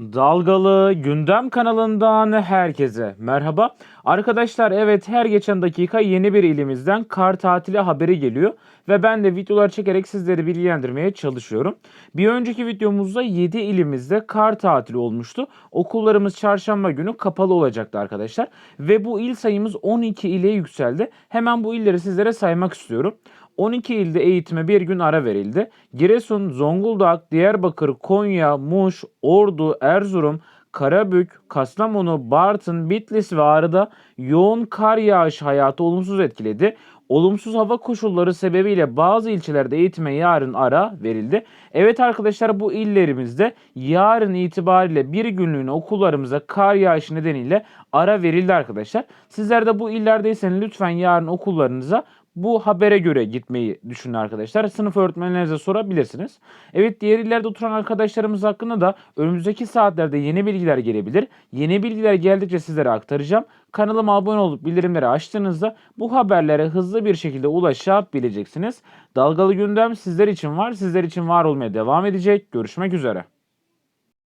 Dalgalı Gündem kanalından herkese merhaba. Arkadaşlar evet her geçen dakika yeni bir ilimizden kar tatili haberi geliyor ve ben de videolar çekerek sizleri bilgilendirmeye çalışıyorum. Bir önceki videomuzda 7 ilimizde kar tatili olmuştu. Okullarımız çarşamba günü kapalı olacaktı arkadaşlar ve bu il sayımız 12 ile yükseldi. Hemen bu illeri sizlere saymak istiyorum. 12 ilde eğitime bir gün ara verildi. Giresun, Zonguldak, Diyarbakır, Konya, Muş, Ordu, Erzurum, Karabük, Kastamonu, Bartın, Bitlis ve Ağrı'da yoğun kar yağışı hayatı olumsuz etkiledi. Olumsuz hava koşulları sebebiyle bazı ilçelerde eğitime yarın ara verildi. Evet arkadaşlar bu illerimizde yarın itibariyle bir günlüğüne okullarımıza kar yağışı nedeniyle ara verildi arkadaşlar. Sizler de bu illerdeyseniz lütfen yarın okullarınıza bu habere göre gitmeyi düşünün arkadaşlar. Sınıf öğretmenlerinize sorabilirsiniz. Evet diğer illerde oturan arkadaşlarımız hakkında da önümüzdeki saatlerde yeni bilgiler gelebilir. Yeni bilgiler geldikçe sizlere aktaracağım. Kanalıma abone olup bildirimleri açtığınızda bu haberlere hızlı bir şekilde ulaşabileceksiniz. Dalgalı gündem sizler için var. Sizler için var olmaya devam edecek. Görüşmek üzere.